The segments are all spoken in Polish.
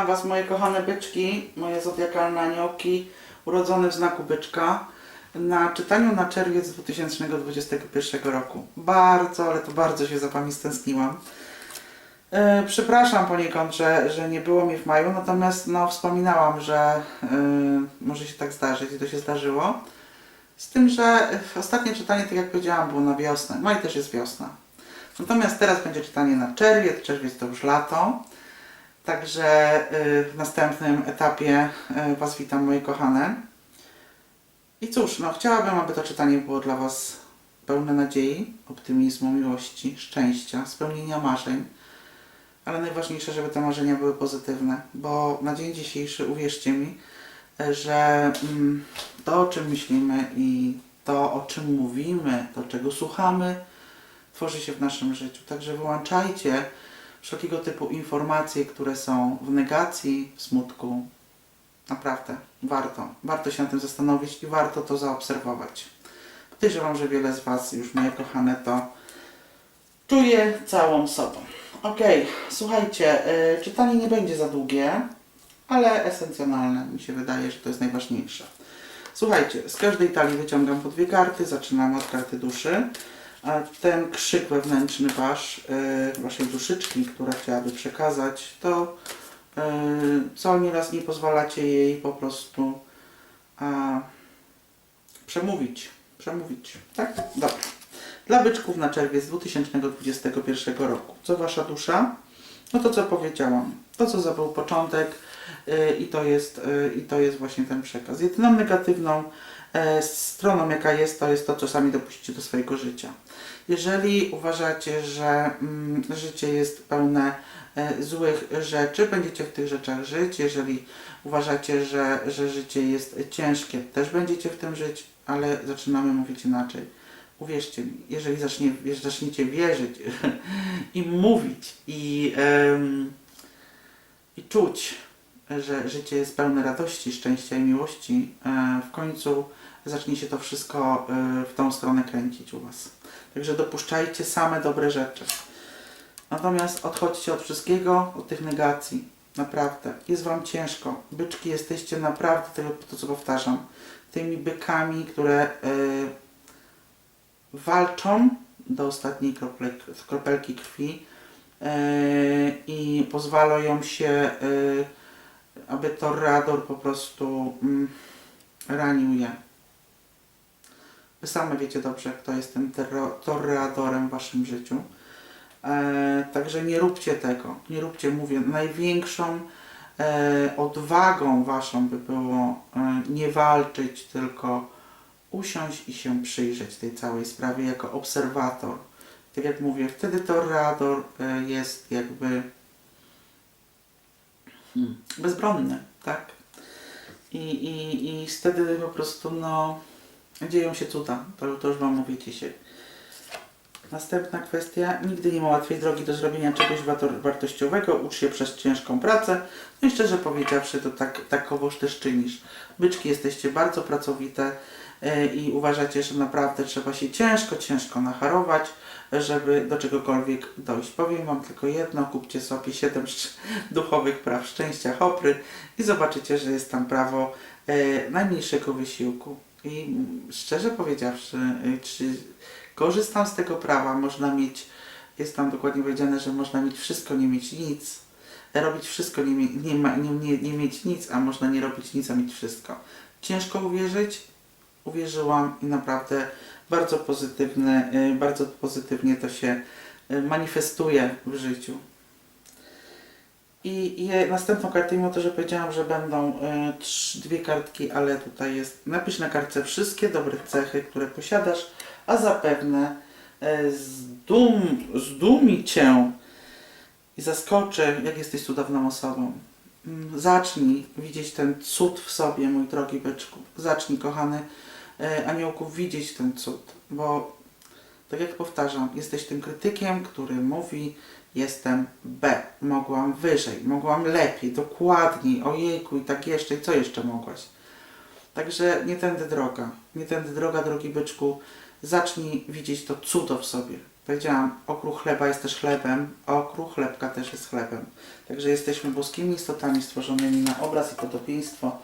Witam Was moje kochane byczki, moje zodiakalne aniołki, urodzone w znaku byczka na czytaniu na czerwiec 2021 roku. Bardzo, ale to bardzo się za Wami stęskniłam. E, przepraszam poniekąd, że, że nie było mnie w maju, natomiast no, wspominałam, że e, może się tak zdarzyć i to się zdarzyło. Z tym, że ostatnie czytanie, tak jak powiedziałam, było na wiosnę. Maj też jest wiosna. Natomiast teraz będzie czytanie na czerwiec, czerwiec to już lato. Także y, w następnym etapie y, Was witam, moje kochane. I cóż, no chciałabym, aby to czytanie było dla Was pełne nadziei, optymizmu, miłości, szczęścia, spełnienia marzeń. Ale najważniejsze, żeby te marzenia były pozytywne, bo na dzień dzisiejszy, uwierzcie mi, y, że mm, to, o czym myślimy i to, o czym mówimy, to, czego słuchamy, tworzy się w naszym życiu. Także wyłączajcie wszelkiego typu informacje, które są w negacji, w smutku. Naprawdę, warto. Warto się nad tym zastanowić i warto to zaobserwować. Podejrzewam, że wiele z Was już, moje kochane, to czuje całą sobą. Okej, słuchajcie, y, czytanie nie będzie za długie, ale esencjonalne. Mi się wydaje, że to jest najważniejsze. Słuchajcie, z każdej talii wyciągam po dwie karty. Zaczynamy od karty duszy. A ten krzyk wewnętrzny wasz, yy, waszej duszyczki, która chciałaby przekazać, to yy, co nieraz nie pozwalacie jej po prostu a, przemówić. Przemówić. Tak? Dobra. Dla byczków na czerwiec 2021 roku. Co wasza dusza? No to co powiedziałam. To co za był początek yy, i, to jest, i to jest właśnie ten przekaz. Jedyną negatywną e, stroną jaka jest, to jest to, co sami dopuścicie do swojego życia. Jeżeli uważacie, że mm, życie jest pełne e, złych rzeczy, będziecie w tych rzeczach żyć. Jeżeli uważacie, że, że życie jest ciężkie, też będziecie w tym żyć, ale zaczynamy mówić inaczej. Uwierzcie mi, jeżeli zacznie, zaczniecie wierzyć i mówić i, i czuć, że życie jest pełne radości, szczęścia i miłości, e, w końcu zacznie się to wszystko e, w tą stronę kręcić u Was. Także dopuszczajcie same dobre rzeczy. Natomiast odchodźcie od wszystkiego, od tych negacji. Naprawdę. Jest Wam ciężko. Byczki jesteście naprawdę, to co powtarzam, tymi bykami, które y, walczą do ostatniej kropelki krwi y, i pozwalają się, y, aby Torrador po prostu mm, ranił je. Wy same wiecie dobrze, kto jest tym torreadorem w waszym życiu. E, także nie róbcie tego. Nie róbcie, mówię, największą e, odwagą waszą by było e, nie walczyć, tylko usiąść i się przyjrzeć tej całej sprawie jako obserwator. Tak jak mówię, wtedy torreador e, jest jakby hmm, bezbronny, tak? I, i, I wtedy po prostu, no, dzieją się cuda. To, to już Wam mówię dzisiaj. Następna kwestia. Nigdy nie ma łatwej drogi do zrobienia czegoś wartościowego. Ucz się przez ciężką pracę. No i szczerze powiedziawszy, to tak, takowoż też czynisz. Byczki jesteście bardzo pracowite e, i uważacie, że naprawdę trzeba się ciężko, ciężko nacharować, żeby do czegokolwiek dojść. Powiem Wam tylko jedno, kupcie sobie 7 szcz- duchowych praw szczęścia Hopry i zobaczycie, że jest tam prawo e, najmniejszego wysiłku. I szczerze powiedziawszy, y, czy korzystam z tego prawa, można mieć, jest tam dokładnie powiedziane, że można mieć wszystko, nie mieć nic, robić wszystko, nie, nie, nie, nie mieć nic, a można nie robić nic, a mieć wszystko. Ciężko uwierzyć, uwierzyłam i naprawdę bardzo pozytywne, y, bardzo pozytywnie to się y, manifestuje w życiu. I, i następną kartę, mimo to, że powiedziałam, że będą y, dwie kartki, ale tutaj jest, napisz na kartce wszystkie dobre cechy, które posiadasz, a zapewne y, zdum, zdumi Cię i zaskoczy, jak jesteś cudowną osobą. Mm, Zacznij widzieć ten cud w sobie, mój drogi byczku. Zacznij, kochany y, aniołku, widzieć ten cud, bo tak jak powtarzam, jesteś tym krytykiem, który mówi, jestem B, mogłam wyżej, mogłam lepiej, dokładniej, ojejku i tak jeszcze, i co jeszcze mogłaś? Także nie tędy droga, nie tędy droga, drogi byczku, zacznij widzieć to cudo w sobie. Powiedziałam, okruch chleba jest też chlebem, okruch chlebka też jest chlebem. Także jesteśmy boskimi istotami stworzonymi na obraz i podobieństwo,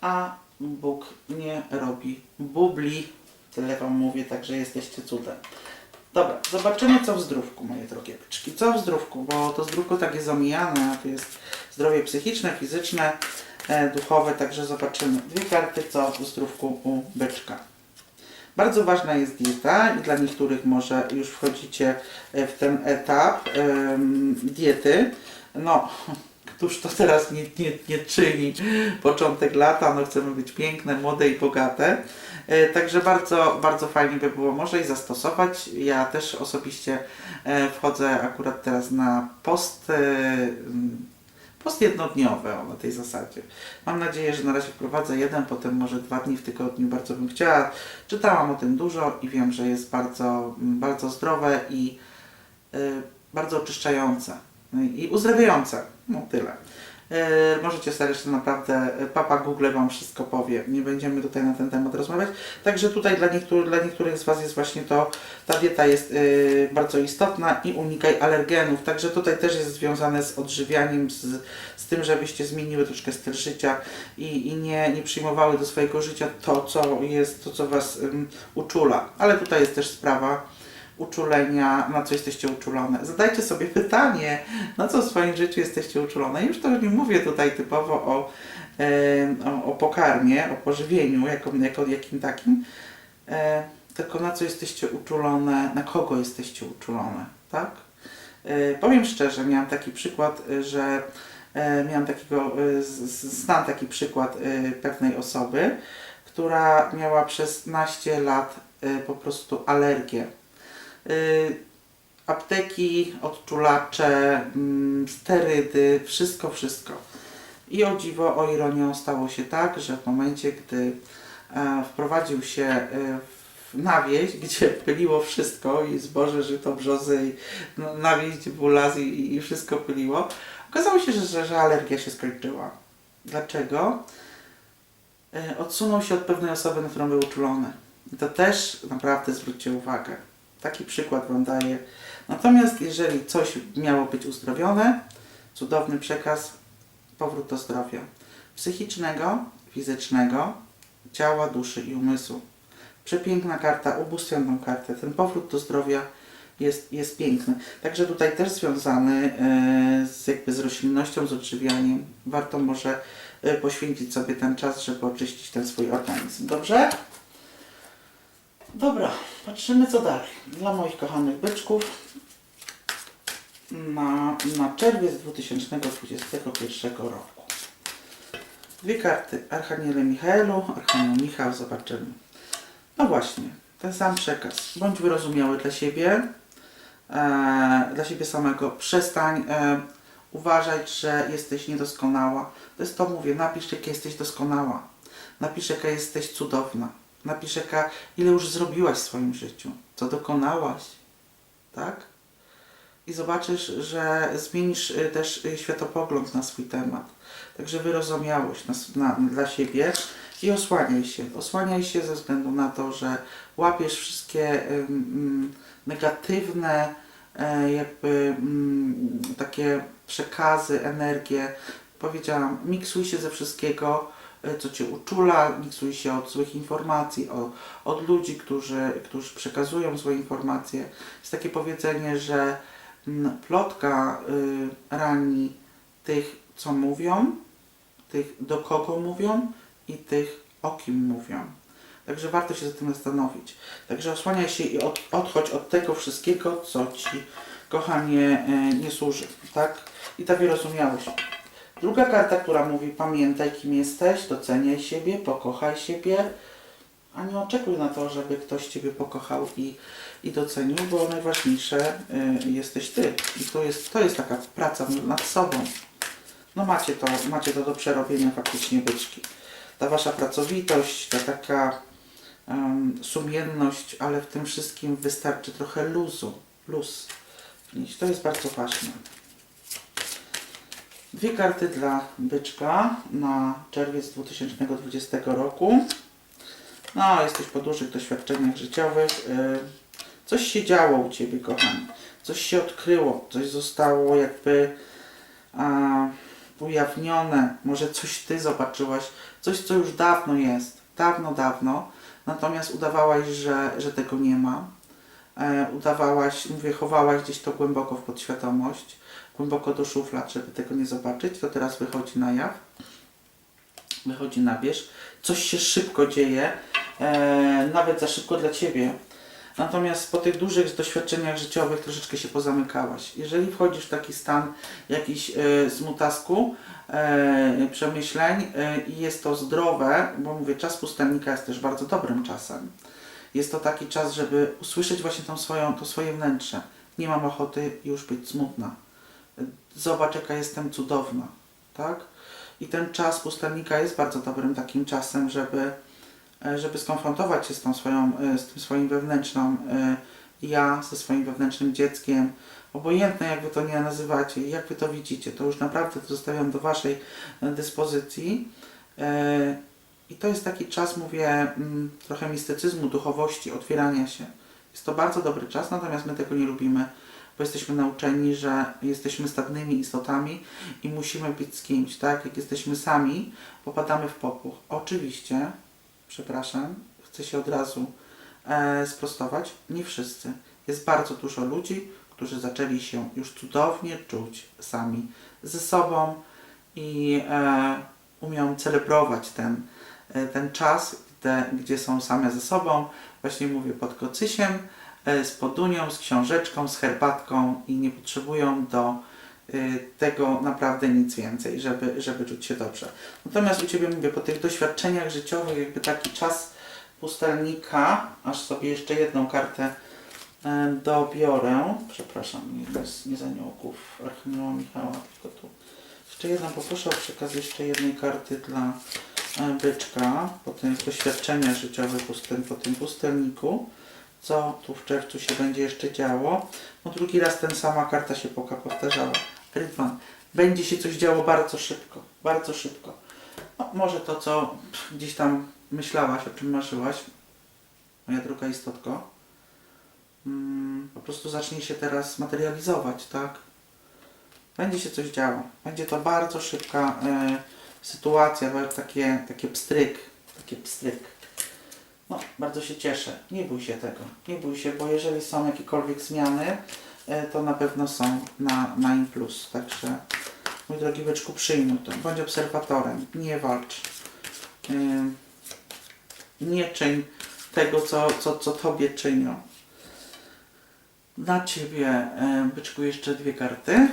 a Bóg nie robi bubli. Tyle Wam mówię, także jesteście cudem. Dobra, zobaczymy co w zdrówku, moje drogie byczki. Co w zdrówku, bo to zdrówko tak jest omijane, a tu jest zdrowie psychiczne, fizyczne, e, duchowe, także zobaczymy. Dwie karty, co w zdrówku u byczka. Bardzo ważna jest dieta i dla niektórych może już wchodzicie e, w ten etap diety. No, któż to teraz nie, nie, nie czyni początek lata, no chcemy być piękne, młode i bogate. E, Także bardzo, bardzo fajnie by było może i zastosować. Ja też osobiście e, wchodzę akurat teraz na post, e, post jednodniowy o, na tej zasadzie. Mam nadzieję, że na razie wprowadzę jeden, potem może dwa dni w tygodniu. Bardzo bym chciała. Czytałam o tym dużo i wiem, że jest bardzo, bardzo zdrowe i bardzo oczyszczające No i uzdrawiające. No tyle. Y, możecie sobie jeszcze naprawdę, y, papa Google Wam wszystko powie. Nie będziemy tutaj na ten temat rozmawiać. Także tutaj dla, niektórych dla niektórych z Was jest właśnie to, ta dieta jest y, bardzo istotna i unikaj alergenów. Także tutaj też jest związane z odżywianiem, z, z tym, żebyście zmieniły troszkę styl życia i, i nie, nie przyjmowały do swojego życia to, co jest, to, co Was ym, uczula. Ale tutaj jest też sprawa uczulenia, na co jesteście uczulone. Zadajcie sobie pytanie, na co w swoim życiu jesteście uczulone. Już to nie mówię tutaj typowo o, o, o pokarmie, o pożywieniu jako, jako jakim takim, e, tylko na co jesteście uczulone, na kogo jesteście uczulone, tak? E, powiem szczerze, miałam taki przykład, e, że miałam takiego, znam taki przykład pewnej osoby, która miała przez naście lat po prostu alergię. Y, apteki, odczulacze, mm, sterydy, wszystko, wszystko. I o dziwo, o ironię stało się tak, że w momencie, gdy e, wprowadził się e, na wieś, gdzie pyliło wszystko i zboże, żyto, brzozy, i no, i wszystko pyliło, okazało się, że, że, że alergia się skończyła. Dlaczego? E, odsunął się od pewnej osoby, na którą był uczulony. I to też naprawdę zwróćcie uwagę. Taki przykład Wam daję. Natomiast jeżeli coś miało być uzdrowione, cudowny przekaz, powrót do zdrowia psychicznego, fizycznego, ciała, duszy i umysłu. Przepiękna karta, ubóstwiam tą kartę. Ten powrót do zdrowia jest, jest piękny. Także tutaj też związany e, z, jakby z roślinnością, z odżywianiem. Warto może e, poświęcić sobie ten czas, żeby oczyścić ten swój organizm. Dobrze? Dobra, patrzymy co dalej. Dla moich kochanych byczków na, na czerwiec 2021 roku. Dwie karty. Archaniele Michaelu, Archanioł Michał, zobaczymy. No właśnie, ten sam przekaz. Bądź wyrozumiały dla siebie, e, dla siebie samego. Przestań e, uważać, że jesteś niedoskonała. To jest to mówię, napisz jaka jesteś doskonała. Napisz jaka jesteś cudowna. Napisz jaka, ile już zrobiłaś w swoim życiu. Co dokonałaś. Tak? I zobaczysz, że zmienisz y, też y, światopogląd na swój temat. Także wyrozumiałość na, na, dla siebie i osłaniaj się. Osłaniaj się ze względu na to, że łapiesz wszystkie ym, negatywne e, jakby mm, takie przekazy, energię. Powiedziałam, miksuj się ze wszystkiego, co Cię uczula, miksuj się od złych informacji, o, od ludzi, którzy, którzy przekazują złe informacje. Jest takie powiedzenie, że mm, plotka y, rani tych, co mówią, tych, do kogo mówią i tych, o kim mówią. Także warto się za tym zastanowić. Także osłaniaj się i od, odchodź od tego wszystkiego, co Ci, kochanie, e, nie służy. Tak? I ta wyrozumiałość. Druga karta, która mówi pamiętaj kim jesteś, doceniaj siebie, pokochaj siebie, a nie oczekuj na to, żeby ktoś Ciebie pokochał i, i docenił, bo najważniejsze y, jesteś Ty. I to jest, to jest taka praca nad sobą. No macie to, macie to do przerobienia faktycznie byczki. Ta Wasza pracowitość, ta taka sumienność, ale w tym wszystkim wystarczy trochę luzu. Luz. To jest bardzo ważne. Dwie karty dla byczka na czerwiec 2020 roku. No, jesteś po dużych doświadczeniach życiowych. Yy, Coś się działo u Ciebie, kochani. Coś się odkryło, coś zostało jakby a, ujawnione. Może coś Ty zobaczyłaś, coś, co już dawno jest. Dawno, dawno. Natomiast udawałaś, że, że tego nie ma. E, udawałaś, mówię, chowałaś gdzieś to głęboko w podświadomość, głęboko do szuflad, żeby tego nie zobaczyć. To teraz wychodzi na jaw wychodzi na wierzch, coś się szybko dzieje, e, nawet za szybko dla Ciebie. Natomiast po tych dużych doświadczeniach życiowych troszeczkę się pozamykałaś. Jeżeli wchodzisz w taki stan jakiś e, smutasku, e, przemyśleń e, i jest to zdrowe, bo mówię, czas pustelnika jest też bardzo dobrym czasem. Jest to taki czas, żeby usłyszeć właśnie tą swoją, to swoje wnętrze. Nie mam ochoty już być smutna. Zobacz, jaka jestem cudowna. Tak? I ten czas pustelnika jest bardzo dobrym takim czasem, żeby, e, żeby skonfrontować się z, tą swoją, e, z tym swoim wewnętrzną e, ja, ze swoim wewnętrznym dzieckiem. Obojętne jak wy to nie nazywacie i jak wy to widzicie, to już naprawdę to zostawiam do waszej dyspozycji. I to jest taki czas, mówię, mm, trochę mistycyzmu, duchowości, otwierania się. Jest to bardzo dobry czas, natomiast my tego nie lubimy, bo jesteśmy nauczeni, że jesteśmy stadnymi istotami i musimy być z kimś, tak? Jak jesteśmy sami, popadamy w popuch. Oczywiście, przepraszam, chcę się od razu e, sprostować, nie wszyscy. Jest bardzo dużo ludzi, którzy zaczęli się już cudownie czuć sami ze sobą i e, umią celebrować ten, e, ten czas, gdzie, gdzie są same ze sobą. Właśnie mówię pod kocysiem, z podunią, z książeczką, z herbatką i nie potrzebują do y, tego naprawdę nic więcej, żeby, żeby czuć się dobrze. Natomiast u Ciebie mówię, po tych doświadczeniach życiowych, jakby taki czas pustelnika, aż sobie jeszcze jedną kartę e, dobiorę. Przepraszam, nie, nie z aniołków Archanioła Michała, tylko tu. Jeszcze jedną poproszę o przekaz jeszcze jednej karty dla e, byczka po tych doświadczeniach życiowych po tym pustelniku. Co tu w czerwcu się będzie jeszcze działo? No drugi raz ten sama karta się poka powtarzała. Rydwan. Będzie się coś działo bardzo szybko. Bardzo szybko. No, może to, co gdzieś tam myślałaś, o czym marzyłaś, moja droga istotko, mm, po prostu zacznie się teraz materializować, tak? Będzie się coś działo. Będzie to bardzo szybka e, sytuacja, takie, takie pstryk, takie pstryk. No, bardzo się cieszę. Nie bój się tego. Nie bój się, bo jeżeli są jakiekolwiek zmiany, e, to na pewno są na, na im plus. Także, mój drogi byczku, przyjmuj to. Bądź obserwatorem. Nie walcz. Ym, Nie czyń tego, co, co, co tobie czynią. Dla Ciebie, e, byczku, jeszcze dwie karty e,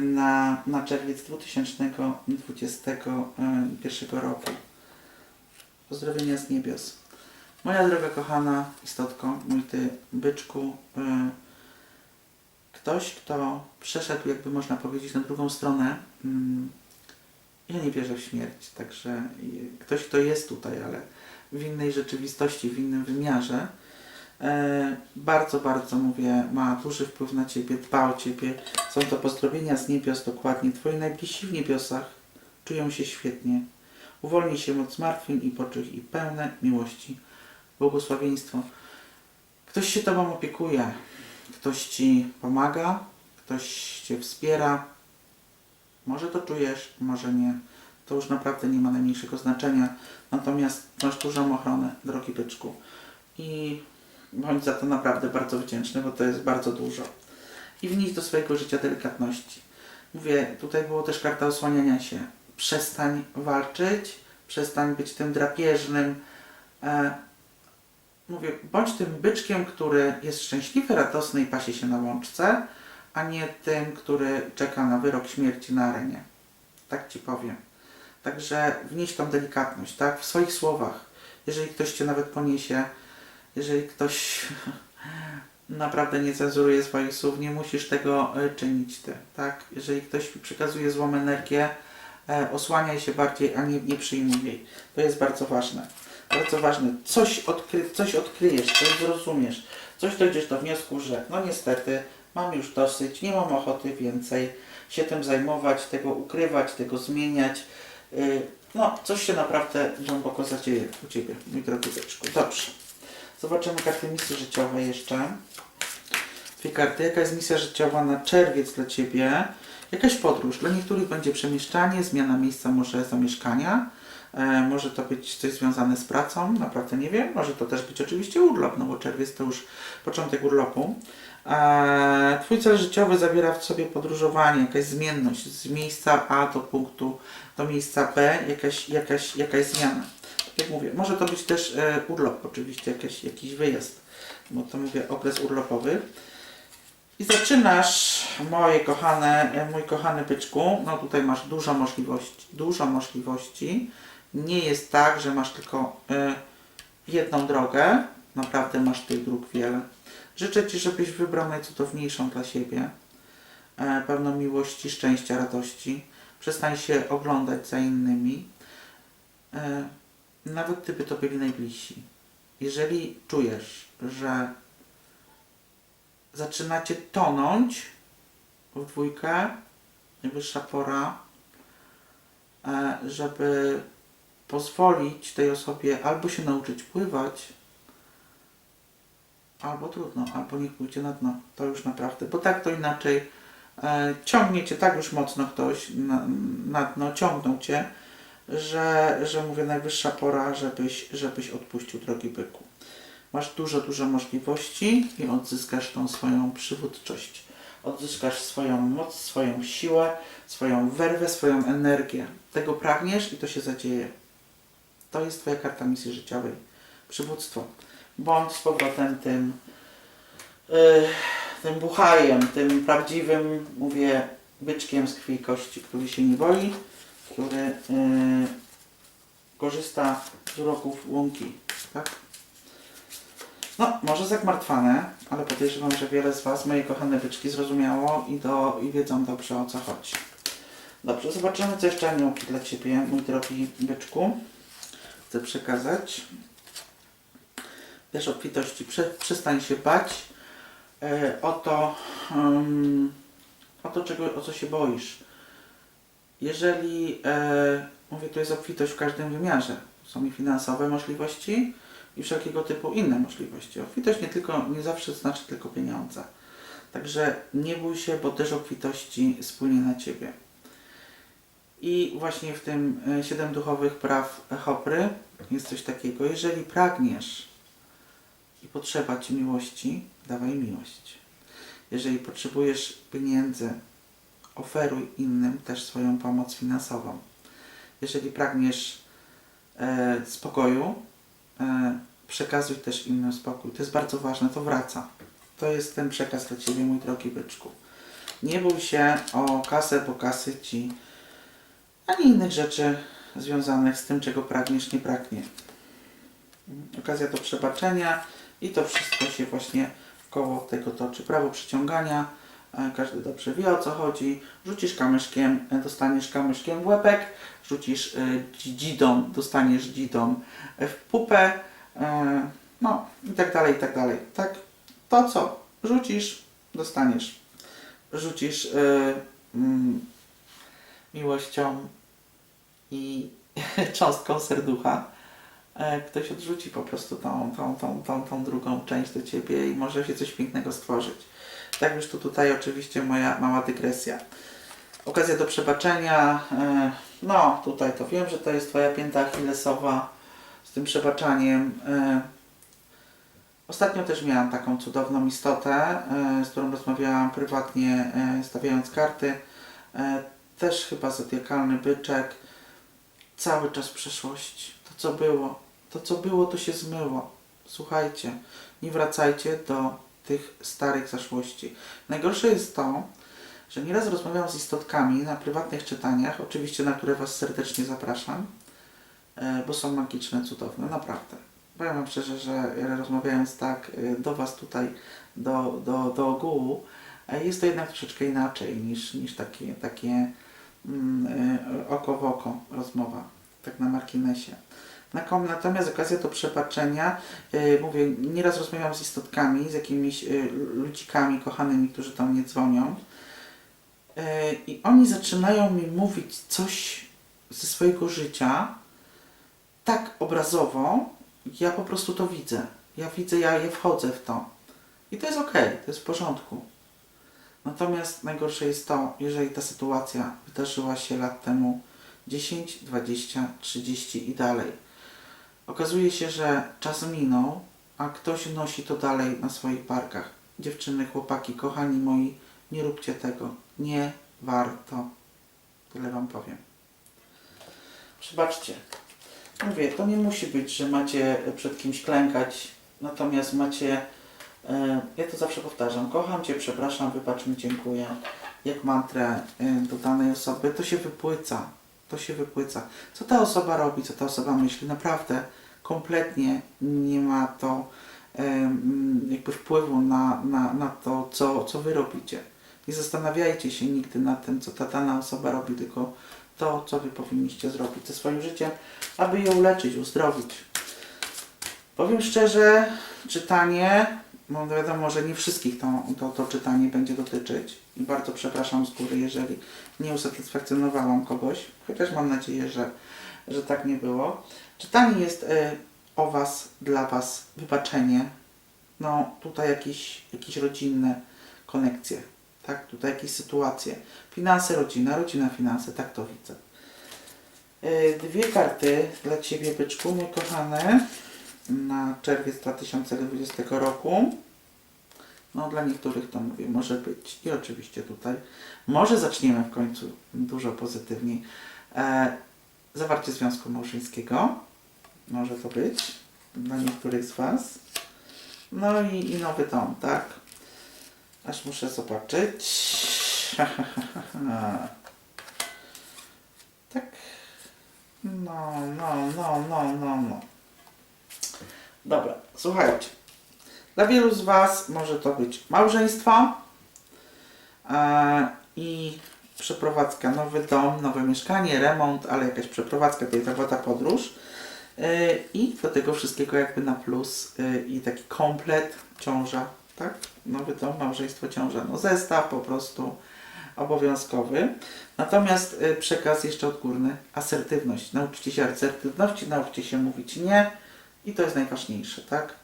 na, na czerwiec 2021 roku. Pozdrowienia z niebios. Moja droga kochana istotko, mój ty byczku, y, ktoś, kto przeszedł, jakby można powiedzieć, na drugą stronę. mm, Ja nie wierzę w śmierć, także y, ktoś, kto jest tutaj, ale w innej rzeczywistości, w innym wymiarze, e, bardzo, bardzo mówię, ma duży wpływ na Ciebie, dba o Ciebie. Są to pozdrowienia z niebios dokładnie. Twoi najbliżsi w niebiosach czują się świetnie. Uwolnij się od zmartwień i poczuć i pełne miłości błogosławieństwo. Ktoś się Tobą opiekuje, ktoś Ci pomaga, ktoś Cię wspiera. Może to czujesz, może nie. To już naprawdę nie ma najmniejszego znaczenia. Natomiast masz dużą ochronę, drogi byczku. I bądź za to naprawdę bardzo wdzięczny, bo to jest bardzo dużo. I wnieś do swojego życia delikatności. Mówię, tutaj było też karta osłaniania się. Przestań walczyć, przestań być tym drapieżnym, e, mówię, bądź tym byczkiem, który jest szczęśliwy, radosny i pasie się na łączce, a nie tym, który czeka na wyrok śmierci na arenie. Tak Ci powiem. Także wnieś tą delikatność, tak? W swoich słowach. Jeżeli ktoś Cię nawet poniesie, jeżeli ktoś naprawdę nie cenzuruje swoich słów, nie musisz tego e, czynić Ty, tak? Jeżeli ktoś przekazuje złą energię, e, osłaniaj się bardziej, a nie, nie przyjmuj jej. To jest bardzo ważne bardzo ważne, coś, odkry, coś odkryjesz, coś zrozumiesz, coś dojdziesz do wniosku, że no niestety mam już dosyć, nie mam ochoty więcej się tym zajmować, tego ukrywać, tego zmieniać. Yy, no, coś się naprawdę głęboko zadzieje u Ciebie, mój drogi byczku. Dobrze. Zobaczymy karty misji życiowej jeszcze. Dwie karty. Jaka jest misja życiowa na czerwiec dla Ciebie? Jakaś podróż. Dla niektórych będzie przemieszczanie, zmiana miejsca może zamieszkania. E, może to być coś związane z pracą, naprawdę nie wiem. Może to też być oczywiście urlop, no bo czerwiec to już początek urlopu. E, twój cel życiowy zawiera w sobie podróżowanie, jakaś zmienność z miejsca A do punktu, do miejsca B, jakaś, jakaś, jakaś zmiana. Tak jak mówię, może to być też e, urlop, oczywiście, jakiś, jakiś wyjazd, bo to mówię okres urlopowy. I zaczynasz, moje kochane, mój kochany byczku, no tutaj masz dużo możliwości, dużo możliwości. Nie jest tak, że masz tylko e, jedną drogę, naprawdę masz tych dróg wiele. Życzę Ci, żebyś wybrał najcudowniejszą dla siebie, e, pełną miłości, szczęścia, radości. Przestań się oglądać za innymi, e, nawet gdyby to byli najbliżsi. Jeżeli czujesz, że zaczynacie tonąć w dwójkę, najwyższa pora, e, żeby pozwolić tej osobie albo się nauczyć pływać, albo trudno, albo niech pójdzie na dno. To już naprawdę, bo tak to inaczej e, ciągnie cię tak już mocno ktoś na, na dno, ciągnął cię, że, że mówię najwyższa pora, żebyś, żebyś odpuścił drogi byku. Masz dużo, dużo możliwości i odzyskasz tą swoją przywódczość. Odzyskasz swoją moc, swoją siłę, swoją werwę, swoją energię. Tego pragniesz i to się zadzieje. To jest Twoja karta misji życiowej. Przywództwo. Bądź z powrotem tym, yy, tym buchajem, tym prawdziwym, mówię, byczkiem z krwi i kości, który się nie boi, który yy, korzysta z uroków łąki. Tak? No, może zagmartwane, ale podejrzewam, że wiele z Was, moje kochane byczki, zrozumiało i, do, i wiedzą dobrze o co chodzi. Dobrze, zobaczymy, co jeszcze aniołki dla Ciebie, mój drogi byczku. Chcę przekazać. Wiesz, obfitości, Prze, przestań się bać e, o to, o to czego, o co się boisz. Jeżeli, e, mówię, to jest obfitość w każdym wymiarze. Są i finansowe możliwości, i wszelkiego typu inne możliwości. Obfitość nie tylko, nie zawsze znaczy tylko pieniądze. Także nie bój się, bo też obfitości spłynie na Ciebie. I właśnie w tym e, Siedem Duchowych Praw Hopry jest coś takiego. Jeżeli pragniesz i potrzeba Ci miłości, dawaj miłość. Jeżeli potrzebujesz pieniędzy, oferuj innym też swoją pomoc finansową. Jeżeli pragniesz e, spokoju, e, przekazuj też innym spokój. To jest bardzo ważne, to wraca. To jest ten przekaz dla Ciebie, mój drogi byczku. Nie bój się o kasę, bo kasy Ci ani innych rzeczy związanych z tym, czego pragniesz, nie pragnie. Okazja do przebaczenia i to wszystko się właśnie koło tego toczy. Prawo przyciągania, e, każdy dobrze wie o co chodzi. Rzucisz kamyszkiem, e, dostaniesz kamyszkiem w łebek, rzucisz e, dzi- dzidą, dostaniesz dzidą w pupę, no i tak dalej, i tak dalej. Tak, to co rzucisz, dostaniesz. Rzucisz mm, miłością i cząstką serducha, e, ktoś odrzuci po prostu tą, tą, tą, tą, tą drugą część do ciebie i może się coś pięknego stworzyć. Tak już tu tutaj oczywiście moja mała dygresja. Okazja do przebaczenia. e, No, tutaj to wiem, że to jest twoja pięta achillesowa z tym przebaczaniem. e, Ostatnio też miałam taką cudowną istotę, z którą rozmawiałam prywatnie, stawiając karty. Też chyba zodiakalny byczek. Cały czas w przeszłości. To co było, to co było, to się zmyło. Słuchajcie, nie wracajcie do tych starych zaszłości. Najgorsze jest to, że nieraz rozmawiam z istotkami na prywatnych czytaniach, oczywiście na które Was serdecznie zapraszam, e, bo są magiczne, cudowne, naprawdę. Powiem Wam szczerze, że rozmawiając tak e, do Was tutaj, do, do, do ogółu, e, jest to jednak troszeczkę inaczej niż, niż takie, takie oko w oko rozmowa, tak na marginesie. Natomiast okazja do przebaczenia, e, mówię, nieraz rozmawiam z istotkami, z jakimiś e, ludzikami kochanymi, którzy do mnie dzwonią e, i oni zaczynają mi mówić coś ze swojego życia tak obrazowo, ja po prostu to widzę. Ja widzę, ja, ja wchodzę w to. I to jest okej, to jest w porządku. Natomiast najgorsze jest to, jeżeli ta sytuacja wydarzyła się lat temu 10, 20, 30 i dalej. Okazuje się, że czas minął, a ktoś nosi to dalej na swoich barkach. Dziewczyny, chłopaki, kochani moi, nie róbcie tego. Nie warto. Tyle Wam powiem. Przebaczcie. Mówię, to nie musi być, że macie przed kimś klękać, natomiast macie, ja to zawsze powtarzam, kocham Cię, przepraszam, wybacz mi, dziękuję, jak mantrę e, do danej osoby, to się wypłyca, to się wypłyca. Co ta osoba robi, co ta osoba myśli, naprawdę kompletnie nie ma to e, jakby wpływu na, na, na to, co, co Wy robicie. Nie zastanawiajcie się nigdy nad tym, co ta dana osoba robi, tylko to, co Wy powinniście zrobić ze swoim życiem, aby je uleczyć, uzdrowić. Powiem szczerze, czytanie, no wiadomo, że nie wszystkich to, to, to czytanie będzie dotyczyć. I bardzo przepraszam z góry, jeżeli nie usatysfakcjonowałam kogoś, chociaż mam nadzieję, że, że tak nie było. Czytanie jest y, o Was, dla Was, wybaczenie, no tutaj jakieś, jakieś rodzinne konekcje, tak, tutaj jakieś sytuacje, finanse, rodzina, rodzina, finanse, tak to widzę. Y, Dwie karty dla Ciebie, byczku, mój kochany, na czerwiec 2020 roku. No, dla niektórych to mówię, może być. I oczywiście tutaj, może zaczniemy w końcu dużo pozytywniej. E, zawarcie związku małżeńskiego. Może to być dla niektórych z Was. No i, i nowy dom, tak? Aż muszę zobaczyć. tak. No, no, no, no, no, no. Dobra, słuchajcie. Dla wielu z Was może to być małżeństwo e, i przeprowadzka, nowy dom, nowe mieszkanie, remont, ale jakaś przeprowadzka, tutaj ta ta podróż. E, I do tego wszystkiego jakby na plus e, i taki komplet, ciąża, tak? Nowy dom, małżeństwo, ciąża. No zestaw po prostu obowiązkowy. Natomiast e, przekaz jeszcze odgórny, asertywność. Nauczcie się asertywności, nauczcie się mówić nie i to jest najważniejsze, tak?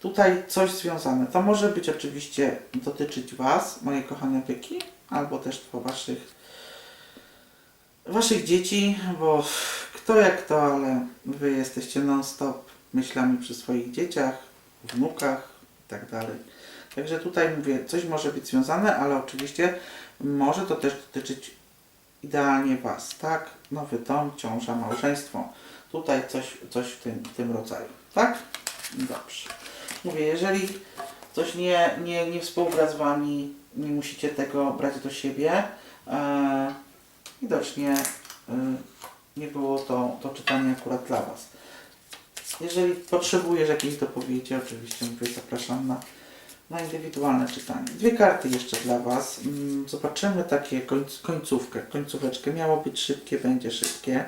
Tutaj coś związane. To może być oczywiście dotyczyć Was, moje kochane byki, albo też to Waszych, waszych dzieci, bo kto jak to, ale Wy jesteście non-stop myślami przy swoich dzieciach, wnukach i tak. Także tutaj mówię, coś może być związane, ale oczywiście może to też dotyczyć idealnie Was, tak? Nowy dom, ciąża, małżeństwo. Tutaj coś, coś w, tym, w tym rodzaju, tak? Dobrze. Mówię, jeżeli coś nie, nie, nie współgra z Wami, nie musicie tego brać do siebie. E, widocznie e, nie było to, to czytanie akurat dla Was. Jeżeli potrzebujesz jakiejś dopowiedzi, oczywiście mówię, zapraszam na, na indywidualne czytanie. Dwie karty jeszcze dla Was. Mm, Zobaczymy takie końc, końcówkę, końcóweczkę. Miało być szybkie, będzie szybkie.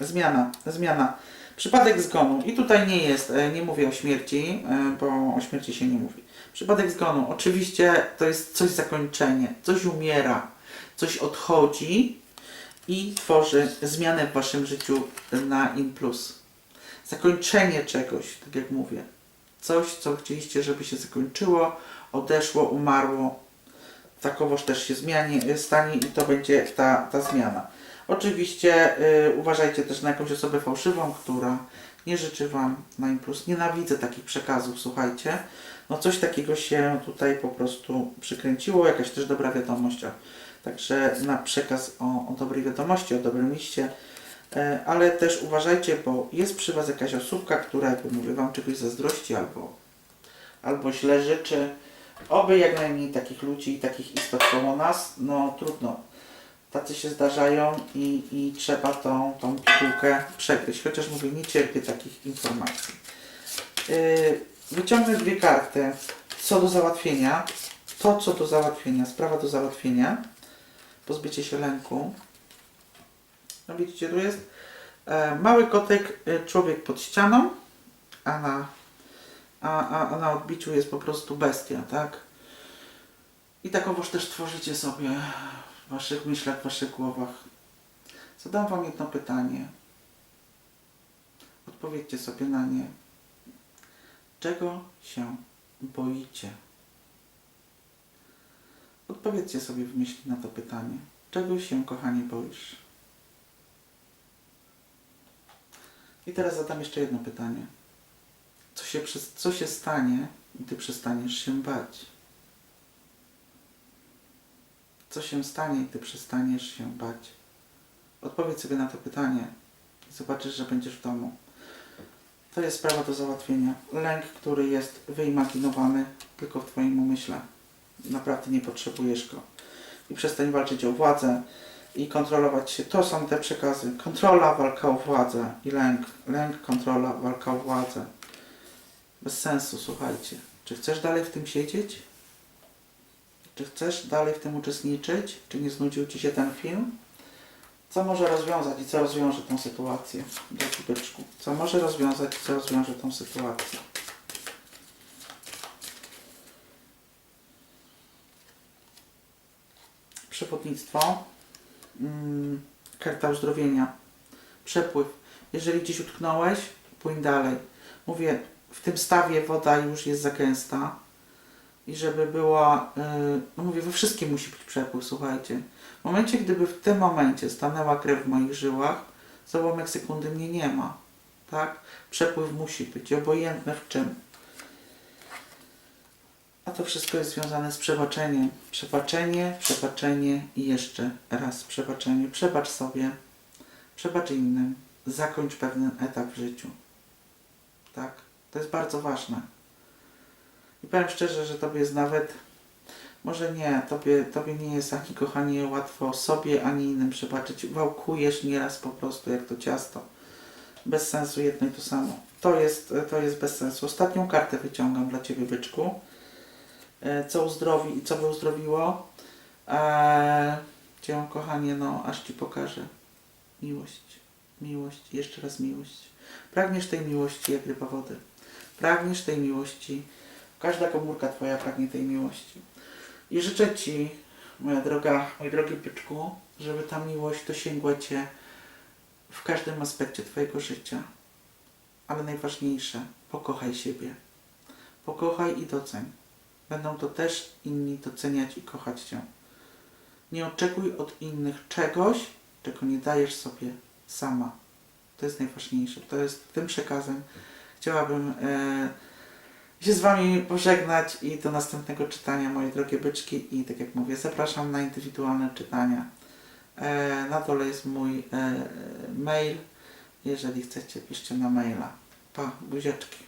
Zmiana, zmiana. Przypadek zgonu. I tutaj nie jest, e, nie mówię o śmierci, e, bo o śmierci się nie mówi. Przypadek zgonu. Oczywiście to jest coś zakończenie, coś umiera, coś odchodzi i tworzy zmianę w waszym życiu na in plus. Zakończenie czegoś, tak jak mówię. Coś, co chcieliście, żeby się zakończyło, odeszło, umarło. Takowoż też się zmianie, stanie i to będzie ta, ta zmiana. Oczywiście y, uważajcie też na jakąś osobę fałszywą, która nie życzy Wam na impuls. Nienawidzę takich przekazów, słuchajcie. No coś takiego się tutaj po prostu przykręciło, jakaś też dobra wiadomość. Także na przekaz o, o dobrej wiadomości, o dobrym liście. E, ale też uważajcie, bo jest przy Was jakaś osóbka, która jakby mówię Wam czegoś zazdrości albo, albo źle życzy. Oby jak najmniej takich ludzi i takich istot koło nas, no trudno tacy się zdarzają i, i trzeba tą, tą pigułkę przegryźć. Chociaż mówię, nie cierpię takich informacji. Yy, wyciągnę dwie karty. Co do załatwienia. To, co do załatwienia. Sprawa do załatwienia. Pozbycie się lęku. No widzicie, tu jest e, mały kotek, e, człowiek pod ścianą, a na, a, a, a na odbiciu jest po prostu bestia, tak? I takowoż też tworzycie sobie w waszych myślach, w waszych głowach. Zadam wam jedno pytanie. Odpowiedzcie sobie na nie. Czego się boicie? Odpowiedzcie sobie w myśli na to pytanie. Czego się, kochanie, boisz? I teraz zadam jeszcze jedno pytanie. Co się, co się stanie, gdy przestaniesz się bać? Co się stanie, gdy przestaniesz się bać? Odpowiedz sobie na to pytanie i zobaczysz, że będziesz w domu. To jest sprawa do załatwienia. Lęk, który jest wyimaginowany tylko w Twoim umyśle. Naprawdę nie potrzebujesz go. I przestań walczyć o władzę i kontrolować się. To są te przekazy. Kontrola, walka o władzę i lęk. Lęk, kontrola, walka o władzę. Bez sensu, słuchajcie. Czy chcesz dalej w tym siedzieć? Czy chcesz dalej w tym uczestniczyć? Czy nie znudził Ci się ten film? Co może rozwiązać i co rozwiąże tą sytuację? Drogi byczku. Co może rozwiązać i co rozwiąże tą sytuację? Przewodnictwo. Mm, karta uzdrowienia. Przepływ. Jeżeli gdzieś utknąłeś, płyń dalej. Mówię, w tym stawie woda już jest za gęsta. I żeby była, yy, no mówię, we wszystkim musi być przepływ, słuchajcie. W momencie, gdyby w tym momencie stanęła krew w moich żyłach, za ułamek sekundy mnie nie ma. Tak? Przepływ musi być, obojętny w czym. A to wszystko jest związane z przebaczeniem. Przebaczenie, przebaczenie i jeszcze raz przebaczenie. Przebacz sobie, przebacz innym, zakończ pewien etap w życiu. Tak? To jest bardzo ważne. I powiem szczerze, że Tobie jest nawet, może nie, Tobie, tobie nie jest ani kochanie łatwo sobie, ani innym przebaczyć. Wałkujesz nieraz po prostu jak to ciasto. Bez sensu jedno i to samo. To jest, to jest bez sensu. Ostatnią kartę wyciągam dla Ciebie, byczku. E, Co uzdrowi i co by uzdrowiło? Eee, Cię, kochanie, no, aż Ci pokażę. Miłość, miłość, jeszcze raz miłość. Pragniesz tej miłości jak ryba wody. Pragniesz tej miłości. Każda komórka Twoja pragnie tej miłości. I życzę Ci, moja droga, mój drogi byczku, żeby ta miłość dosięgła Cię w każdym aspekcie Twojego życia. Ale najważniejsze, pokochaj siebie. Pokochaj i doceń. Będą to też inni doceniać i kochać Cię. Nie oczekuj od innych czegoś, czego nie dajesz sobie sama. To jest najważniejsze. To jest tym przekazem. Chciałabym e, się z Wami pożegnać i do następnego czytania, moje drogie byczki. I tak jak mówię, zapraszam na indywidualne czytania. E, na dole jest mój e, mail. Jeżeli chcecie, piszcie na maila. Pa, buziaczki.